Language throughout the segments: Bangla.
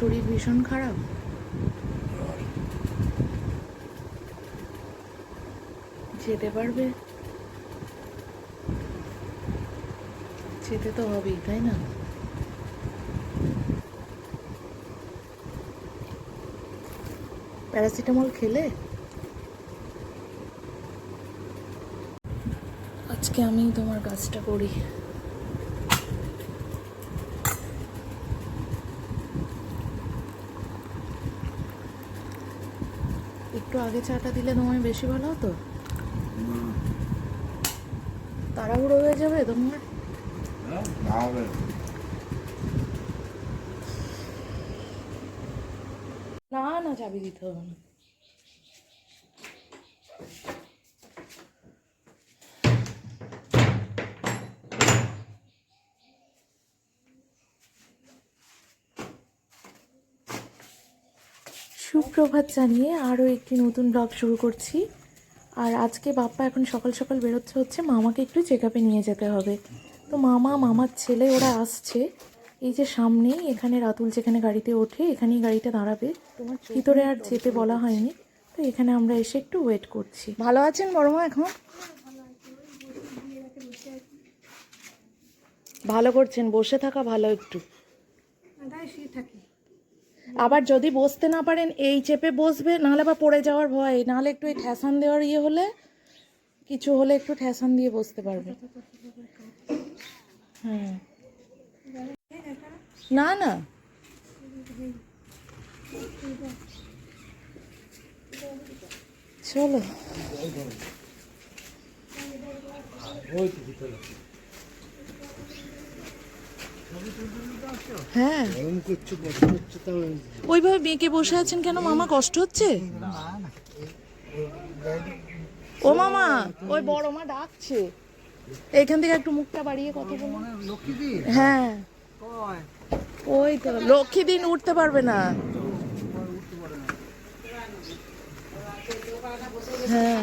শরীর ভীষণ খারাপ? যেতে পারবে? যেতে তো হবেই, তাই না? প্যারাসিটামল খেলে? আজকে আমি তোমার কাজটা করি। একটু আগে চাটা দিলে তোমার বেশি ভালো হতো? তাড়াহুড়ো হয়ে যাবে তোমার না না না চাবি দিতে হবে না। সুপ্রভাত জানিয়ে আরও একটি নতুন ব্লগ শুরু করছি। আর আজকে বাপ্পা এখন সকাল সকাল বেরোচ্ছে হচ্ছে মামাকে একটু চেক আপে নিয়ে যেতে হবে। তো মামা মামার ছেলে ওরা আসছে। এই যে সামনেই এখানে রাতুল যেখানে গাড়িতে ওঠে এখানেই গাড়িটা দাঁড়াবে। তোমার ভিতরে আর যেতে বলা হয়নি। তো এখানে আমরা এসে একটু ওয়েট করছি। ভালো আছেন বড়মা এখন? ভালো করছেন বসে থাকা ভালো একটু। আবার যদি বসতে না পারেন, এই চেপে বসবে, নাহলে আবার পড়ে যাওয়ার ভয়। নাহলে একটু এই ঠ্যাসান দেওয়ার ইয়ে হলে, কিছু হলে একটু ঠ্যাসান দিয়ে বসতে পারবে। হ্যাঁ না না। চলো। হ্যাঁ। ওইভাবে বেঁকে বসে আছেন কেন? মামা কষ্ট হচ্ছে? ও মামা, ওই বড় মা ডাকছে। এইখান থেকে একটু মুখটা বাড়িয়ে কথা লক্ষ্মীদি হ্যাঁ। ওই তো লক্ষ্মী দিন উঠতে পারবে না। হ্যাঁ।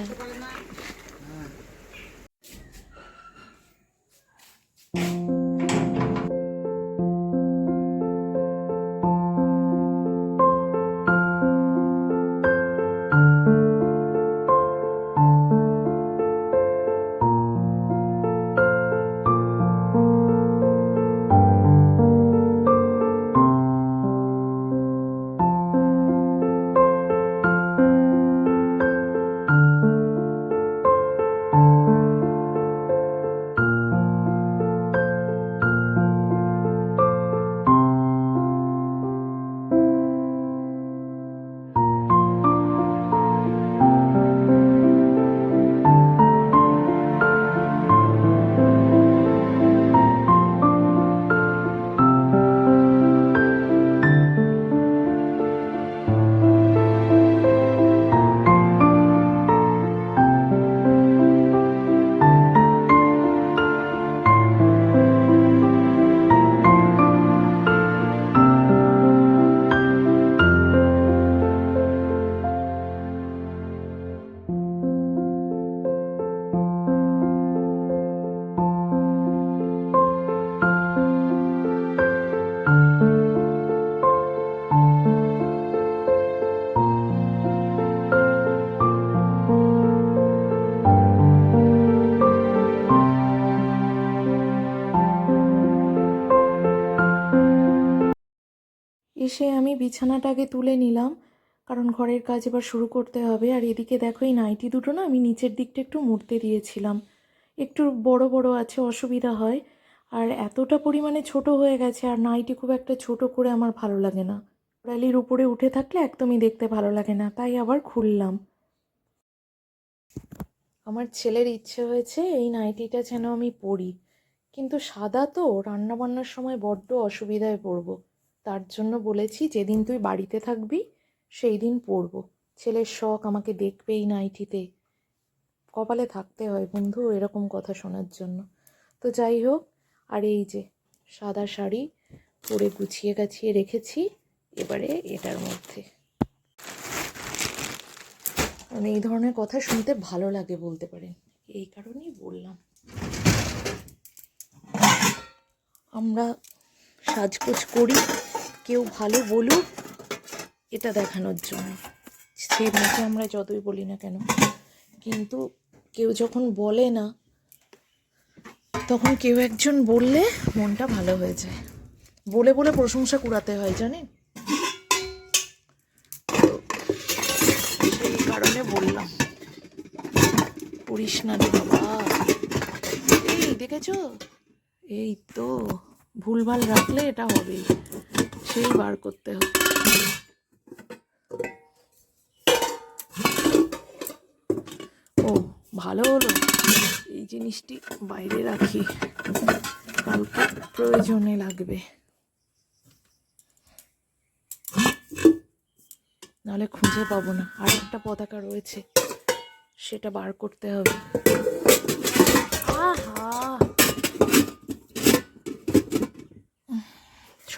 এসে আমি বিছানাটাকে তুলে নিলাম, কারণ ঘরের কাজ এবার শুরু করতে হবে। আর এদিকে দেখো, এই নাইটি দুটো না আমি নিচের দিকটা একটু মুড়তে দিয়েছিলাম। একটু বড় বড় আছে, অসুবিধা হয়। আর এতটা পরিমাণে ছোট হয়ে গেছে, আর নাইটি খুব একটা ছোট করে আমার ভালো লাগে না। র্যালির উপরে উঠে থাকলে একদমই দেখতে ভালো লাগে না, তাই আবার খুললাম। আমার ছেলের ইচ্ছে হয়েছে এই নাইটিটা যেন আমি পরি, কিন্তু সাদা তো, রান্নাবান্নার সময় বড্ড অসুবিধায় পড়ব। তার জন্য বলেছি, যেদিন তুই বাড়িতে থাকবি সেই দিন পরবো ছেলের শখ আমাকে দেখবেই নাইটিতে কপালে থাকতে হয় বন্ধু এরকম কথা শোনার জন্য। তো যাই হোক, আর এই যে সাদা শাড়ি পরে গুছিয়ে গাছিয়ে রেখেছি, এবারে এটার মধ্যে। মানে এই ধরনের কথা শুনতে ভালো লাগে বলতে পারেন। এই কারণেই বললাম। আমরা সাজগোজ করি। কেউ ভালো বলুক, এটা দেখানোর জন্য। সে মুখে আমরা যতই বলি না কেন, কিন্তু কেউ যখন বলে না, তখন কেউ একজন বললে মনটা ভালো হয়ে যায়। বলে বলে প্রশংসা কুড়াতে হয়, জানেন? সেই কারণে বললাম। করিস না রে বাবা। এই, দেখেছ? এই তো, ভুলভাল রাখলে এটা হবেই। সেই বার করতে হবে। ও, ভালো হলো। এই জিনিসটি বাইরে রাখি। কালকে প্রয়োজনে লাগবে। নাহলে খুঁজে পাবো না। আর একটা পতাকা রয়েছে। সেটা বার করতে হবে।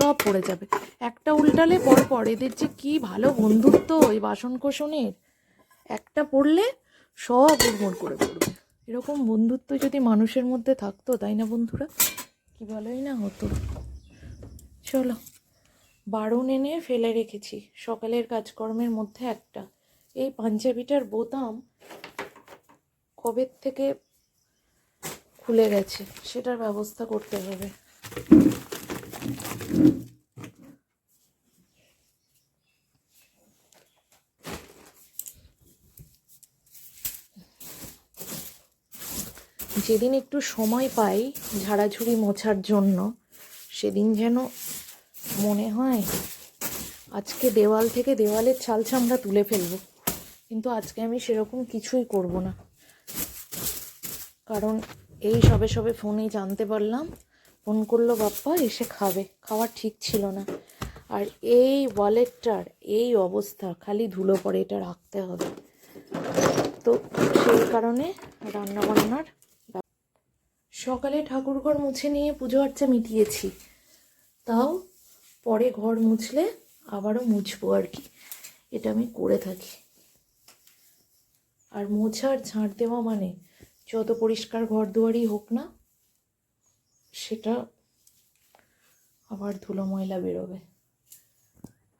সব পড়ে যাবে। একটা উল্টালে পর পর এদের যে কি ভালো বন্ধুত্ব এই বাসন কোসনের একটা পড়লে সব উড়মুড় করে পড়বে। এরকম বন্ধুত্ব যদি মানুষের মধ্যে থাকতো, তাই না বন্ধুরা? কি ভালোই না হতো। চলো, বারণ এনে ফেলে রেখেছি। সকালের কাজকর্মের মধ্যে একটা। এই পাঞ্জাবিটার বোতাম কবের থেকে খুলে গেছে, সেটার ব্যবস্থা করতে হবে। যেদিন একটু সময় পাই ঝাড়াঝুড়ি মোছার জন্য, সেদিন যেন মনে হয় আজকে দেওয়াল থেকে দেওয়ালের ছাল চামড়া তুলে ফেলব। কিন্তু আজকে আমি সেরকম কিছুই করব না। কারণ এই সবে সবে ফোনে জানতে পারলাম, ফোন করল বাপ্পা, এসে খাবে। খাওয়া ঠিক ছিল না। আর এই ওয়ালেটটার এই অবস্থা, খালি ধুলো পরে এটা রাখতে হবে। তো সেই কারণে রান্নাবান্নার ব্যাপ- সকালে ঠাকুরঘর মুছে নিয়ে পুজো আর্চা মিটিয়েছি। তাও পরে ঘর মুছলে আবারও মুছবো আর কি। এটা আমি করে থাকি। আর মোছার ঝাঁট দেওয়া মানে যত পরিষ্কার ঘর দুয়ারই হোক না, সেটা আবার ধুলো ময়লা বেরোবে।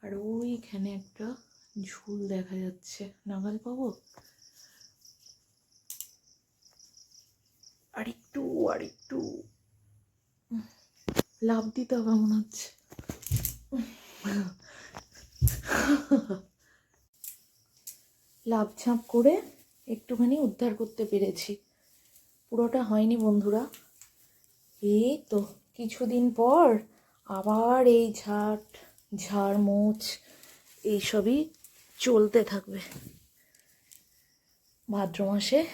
আর ওইখানে একটা ঝুল দেখা যাচ্ছে। নাগাল পাবো? আর একটু আর একটু লাভ দিতে হবে মনে হচ্ছে। লাভ ঝাঁপ করে একটুখানি উদ্ধার করতে পেরেছি। পুরোটা হয়নি বন্ধুরা। এই তো কিছুদিন পর আবার এই ঝাট, ঝাড়, মোচ, এইসবই চলতে থাকবে। ভাদ্র মাসে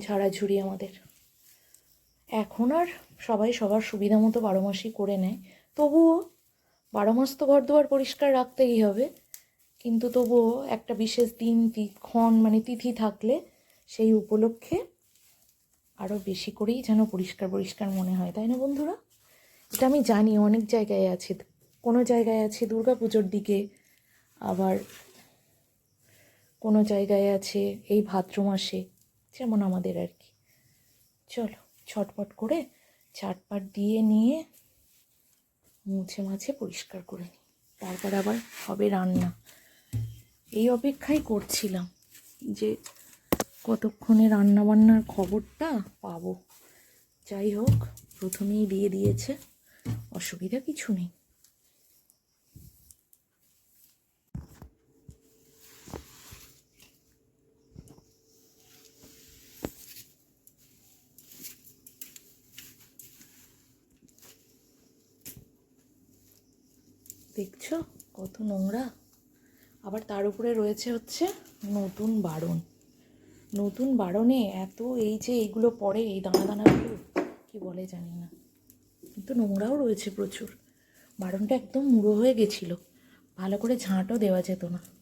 ঝাড়াঝুড়ি আমাদের। এখন আর সবাই সবার সুবিধা মতো বারো মাসই করে নেয়। তবুও বারো মাস তো ঘর দুয়ার পরিষ্কার রাখতেই হবে। কিন্তু তবুও একটা বিশেষ দিন ক্ষণ মানে তিথি থাকলে সেই উপলক্ষে আরও বেশি করেই যেন পরিষ্কার পরিষ্কার মনে হয়, তাই না বন্ধুরা? এটা আমি জানি, অনেক জায়গায় আছে। কোনো জায়গায় আছে দুর্গা পুজোর দিকে, আবার কোনো জায়গায় আছে এই ভাদ্র মাসে, যেমন আমাদের আর কি। চলো। ছটপট করে চাটপাট দিয়ে নিয়ে মুছে মাছে পরিষ্কার করে নিই। তারপর আবার হবে রান্না। এই অপেক্ষাই করছিলাম যে কতক্ষণে রান্নাবান্নার খবরটা পাবো। যাই হোক, প্রথমেই দিয়ে দিয়েছে, অসুবিধা কিছু নেই। দেখছ? কত নোংরা। আবার তার উপরে রয়েছে হচ্ছে নতুন বারণ। নতুন বারণে এত এই যে এইগুলো পড়ে, এই দানা দানাগুলো, কি বলে জানি না। কিন্তু নোংরাও রয়েছে প্রচুর। বারণটা একদম মুড়ো হয়ে গেছিল। ভালো করে ঝাঁটও দেওয়া যেত না।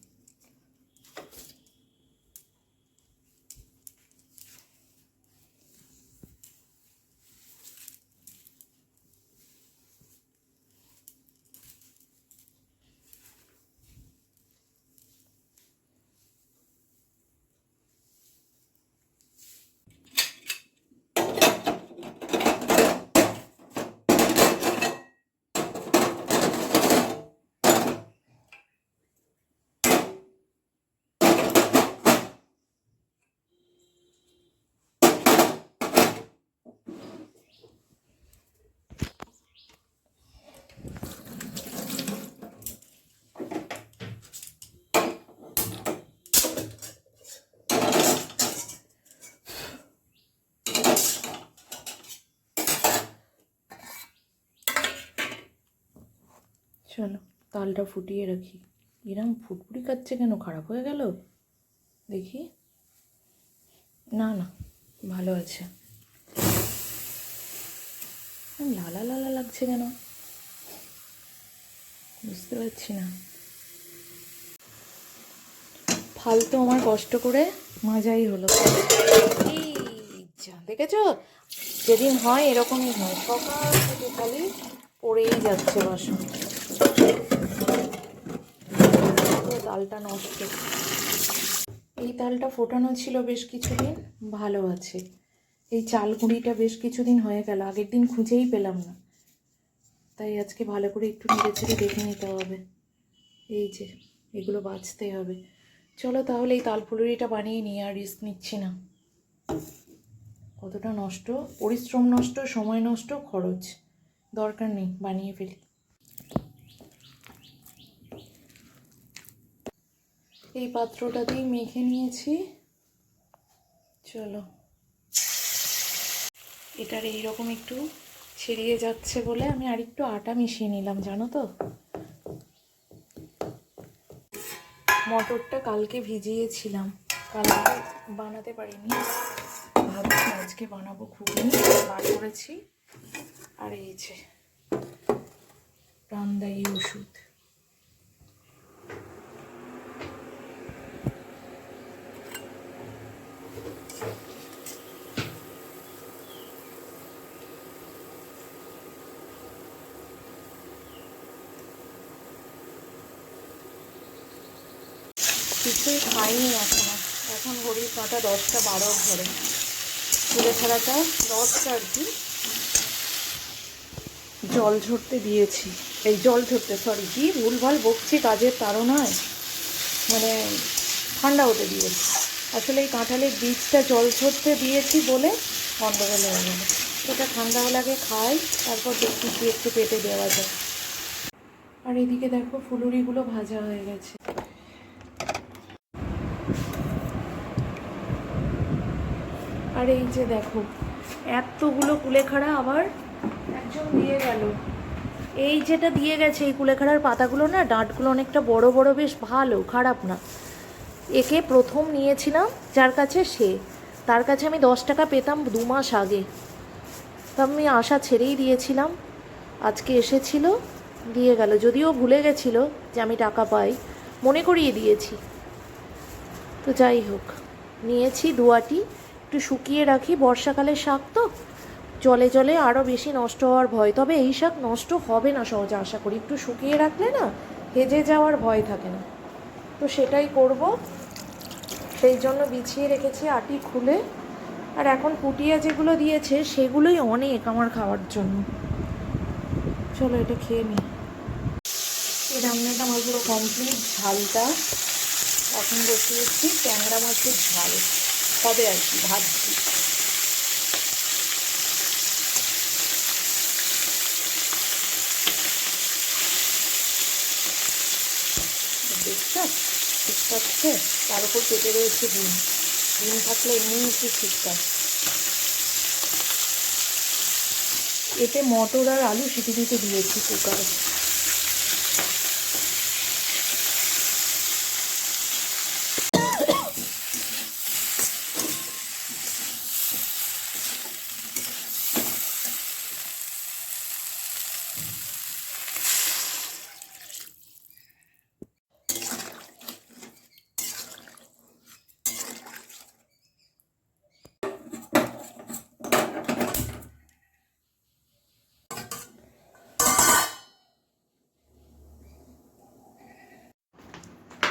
চলো, তালটা ফুটিয়ে রাখি। এরম ফুটফুটি কাচ্ছে কেন? খারাপ হয়ে গেল? দেখি। না না, ভালো আছে। লালা লালা লাগছে কেন? বুঝতে পারছি না। ফালতু আমার কষ্ট করে মাজাই হলো। দেখেছ? যেদিন হয় এরকমই হয়। সকাল থেকে খালি পড়েই যাচ্ছে বাসন। তালটা নষ্ট। এই তালটা ফোটানো ছিল বেশ কিছুদিন, ভালো আছে। এই চাল গুঁড়িটা বেশ কিছুদিন হয়ে গেল, আগের দিন খুঁজেই পেলাম না। তাই আজকে ভালো করে একটু নেড়ে চেড়ে দেখে নিতে হবে। এই যে, এগুলো বাঁচতে হবে। চলো তাহলে এই তাল ফুলুরিটা বানিয়ে নিই, আর রিস্ক নিচ্ছি না। কতটা নষ্ট? পরিশ্রম নষ্ট, সময় নষ্ট, খরচ। দরকার নেই, বানিয়ে ফেলি। এই পাত্রটাতেই মেখে নিয়েছি। চলো। এটার এইরকম একটু ছিড়িয়ে যাচ্ছে বলে আমি আরেকটু আটা মিশিয়ে নিলাম, জানো তো? মটরটা কালকে ভিজিয়েছিলাম। কালকে বানাতে পারিনি। আজকে বানাবো ঘুগনি বার করেছি। আর এই যে প্রাণদায়ী ওষুধ। কিছুই খাইনি এখনও। এখন ঘড়ির কাঁটা দশটা বারো ঘরে। তুলে ছাড়াটা দশটা আর কি। জল ঝরতে দিয়েছি। এই জল ঝরতে সরি কি ভুলভাল বকছি কাজের তাড়নায়? মানে ঠান্ডা হতে দিয়েছি। আসলে এই কাঁঠালের বীজটা জল ঝরতে দিয়েছি বলে গন্ডগোল হয়ে গেল। এটা ঠান্ডা হলে আগে খাই, তারপর দেখি কি একটু পেটে দেওয়া যায়। আর এদিকে দেখো ফুলুরিগুলো ভাজা হয়ে গেছে। আর এই যে দেখো, এতগুলো কুলেখাড়া আবার একজন দিয়ে গেল। এই যেটা দিয়ে গেছে, এই কুলেখাড়ার পাতাগুলো না, ডাঁটগুলো অনেকটা বড় বড়, বেশ ভালো, খারাপ না। একে প্রথম নিয়েছিলাম, যার কাছে সে। তার কাছে আমি দশ টাকা পেতাম দু মাস আগে। তা আমি আশা ছেড়েই দিয়েছিলাম। আজকে এসেছিল, দিয়ে গেল। যদিও ভুলে গেছিল যে আমি টাকা পাই, মনে করিয়ে দিয়েছি। তো যাই হোক, নিয়েছি দুয়াটি একটু শুকিয়ে রাখি বর্ষাকালের শাক তো। জলে জলে আরও বেশি নষ্ট হওয়ার ভয়। তবে এই শাক নষ্ট হবে না সহজে, আশা করি। একটু শুকিয়ে রাখলে না হেজে যাওয়ার ভয় থাকে না। তো সেটাই করব। সেই জন্য বিছিয়ে রেখেছি আটি খুলে। আর এখন পুটিয়া যেগুলো দিয়েছে, সেগুলোই অনেক আমার খাওয়ার জন্য। চলো এটা খেয়ে নিই। রান্নাটা আমার পুরো কমপ্লিট ঝালটা। এখন বসিয়েছি ট্যাংরা মাছের ঝাল। হবে আর কি ভাবছি তার উপর কেটে রয়েছে ডিম ডিম থাকলে এমনি একটু ঠিকঠাক। এতে মটর আর আলু সিটি দিতে দিয়েছি কুকারে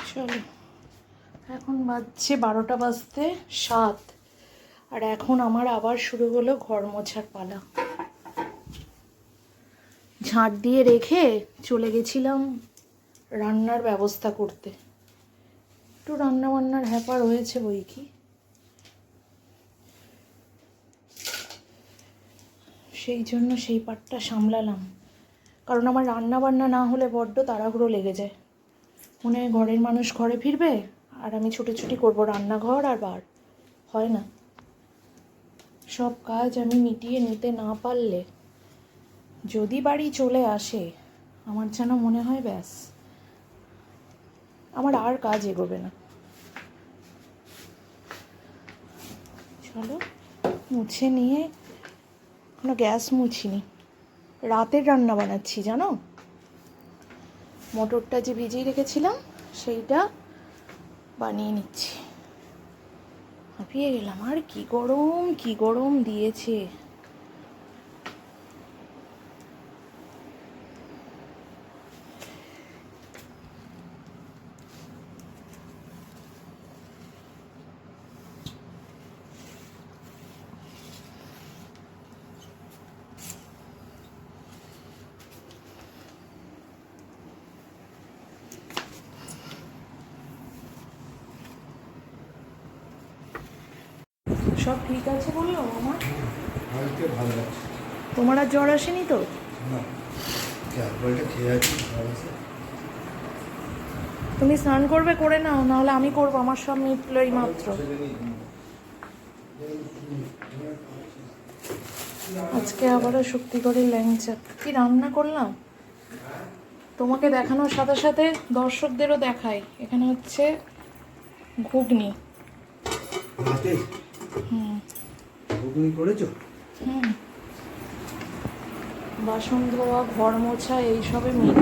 চলো এখন বাজছে বারোটা বাজতে সাত। আর এখন আমার আবার শুরু হলো ঘর মোছার পালা। ঝাঁট দিয়ে রেখে চলে গেছিলাম রান্নার ব্যবস্থা করতে। একটু রান্না বান্নার হ্যাপার হয়েছে বই কি? সেই জন্য সেই পাটটা সামলালাম। কারণ আমার রান্না বান্না না হলে বড্ড তাড়াহুড়ো লেগে যায়। মনে হয় ঘরের মানুষ ঘরে ফিরবে? আর আমি ছুটোছুটি করব রান্নাঘর আর বার। হয় না। সব কাজ আমি মিটিয়ে নিতে না পারলে যদি বাড়ি চলে আসে, আমার যেন মনে হয় ব্যাস। আমার আর কাজ এগোবে না। চলো, মুছে নিয়ে এখনও গ্যাস মুছিনি। রাতের রান্না বানাচ্ছি, জানো? মটরটা যে ভিজিয়ে রেখেছিলাম, সেইটা বানিয়ে নিচ্ছি। হাঁপিয়ে গেলাম। আর কি গরম কি গরম দিয়েছে। সব ঠিক আছে বলল আমার আজকে ভালো লাগছে তোমার আর জ্বর আসেনি তো? না। ক্যালকুলেটটা খেয়ে আছি তুমি স্নান করবে করে নাও নাহলে আমি করব আমার সব মিটলো এই মাত্র। আজকে আবারও শক্তি করে ল্যাংচা। কি রান্না করলাম? তোমাকে দেখানোর সাথে সাথে দর্শকদেরও দেখায় এখানে হচ্ছে ঘুগনি। ঘুগনি করেছ? হুম। বাসন ধোয়া ঘর মোছা এইসবে মিল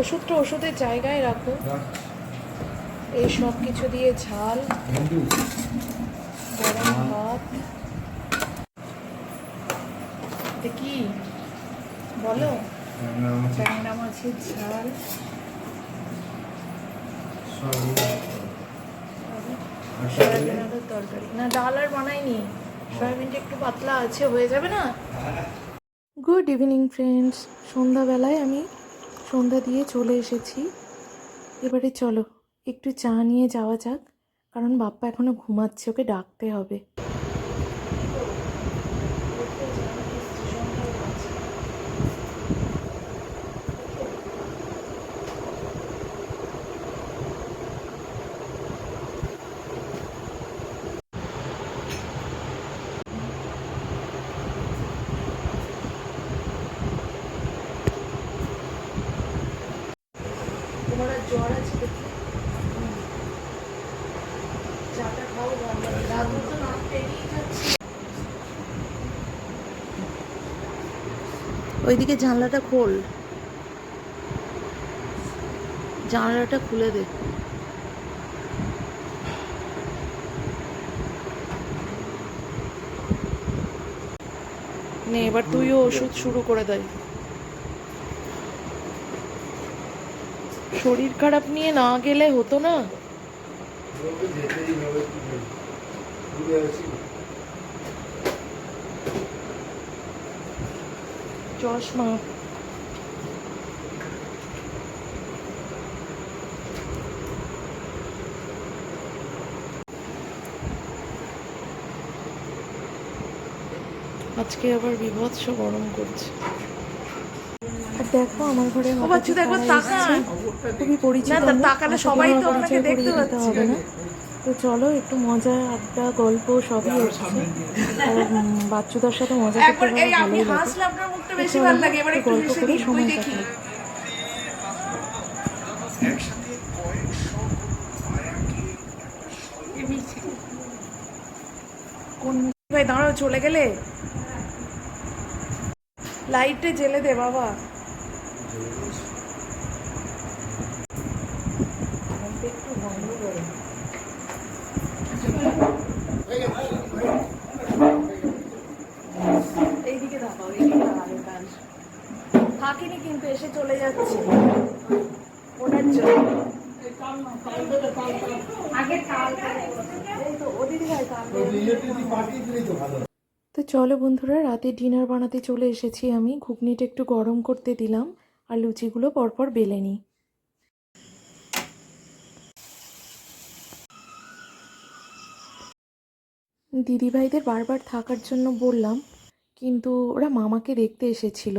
ওষুধটা ওষুধের জায়গায় রাখো। এই সব কিছু দিয়ে ঝাল গরম ভাত। কি? বলো। ট্যাংরা মাছের ঝাল। সয়াবিন তরকারি। না, ডাল আর বানাইনি। সয়াবিনটা একটু পাতলা আছে, হয়ে যাবে না? গুড ইভিনিং ফ্রেন্ডস সন্ধ্যাবেলায় আমি সন্ধ্যা দিয়ে চলে এসেছি। এবারে চলো, একটু চা নিয়ে যাওয়া যাক, কারণ বাপ্পা এখনও ঘুমাচ্ছে, ওকে ডাকতে হবে তোমার আর জ্বর আছে দেখি চাটা খাও ভালো দাদু তো নাক পেরিয়ে যাচ্ছে ওইদিকে জানলাটা খোল। জানলাটা খুলে দে। নে এবার তুইও ওষুধ শুরু করে দেয় শরীর খারাপ নিয়ে না গেলে হতো না যেতেই হবে কি করব? ঘুরে আসি চশমা। আজকে আবার বিভৎস গরম করছে। আর দেখো আমার ঘরে খুবই পরিচিত না, তাকালে সবাই তো আপনাকে দেখতে পাচ্ছে। হবে না? তো চলো একটু মজা আড্ডা গল্প সবই হচ্ছে। বাচ্চুদার সাথে মজা করতে ভালোই লাগে গল্প করে সময় কাটাই। কোন ভাই দাঁড়াও চলে গেলে? লাইটটা জেলে দে বাবা একটু বন্ধ করে এইদিকে দাঁড়াও এইদিকে দাঁড়াও কাজ থাকিনি কিন্তু এসে চলে যাচ্ছে ওনার জন্য আগে কাল এই তো ওদিকে ভাই কাল ইলেকট্রিসিটি পাঠিয়ে দিলেই তো ভালো তো চলো বন্ধুরা, রাতে ডিনার বানাতে চলে এসেছি আমি। ঘুগনিটা একটু গরম করতে দিলাম আর লুচিগুলো পরপর বেলে নিই। দিদিভাইদের বারবার থাকার জন্য বললাম, কিন্তু ওরা মামাকে দেখতে এসেছিল।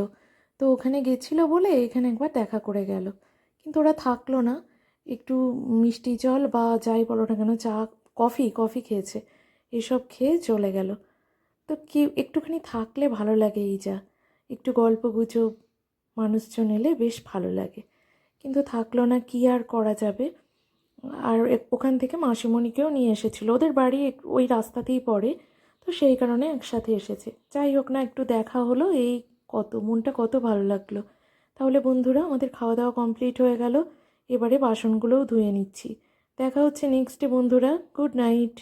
তো ওখানে গেছিল বলে এখানে একবার দেখা করে গেল। কিন্তু ওরা থাকল না। একটু মিষ্টি জল বা যাই বলো না কেন, চা, কফি কফি খেয়েছে। এসব খেয়ে চলে গেল। তো কি একটুখানি থাকলে ভালো লাগে এই যা একটু গল্প গুজব, মানুষজন এলে বেশ ভালো লাগে। কিন্তু থাকল না কি আর করা যাবে? আর ওখান থেকে মাসিমণিকেও নিয়ে এসেছিল। ওদের বাড়ি ওই রাস্তাতেই পড়ে, তো সেই কারণে একসাথে এসেছে। যাই হোক না, একটু দেখা হলো, এই কত, মনটা কত ভালো লাগল। তাহলে বন্ধুরা, আমাদের খাওয়া দাওয়া কমপ্লিট হয়ে গেল। এবারে বাসনগুলোও ধুয়ে নিচ্ছি। দেখা হচ্ছে নেক্সট ডে বন্ধুরা। Good night.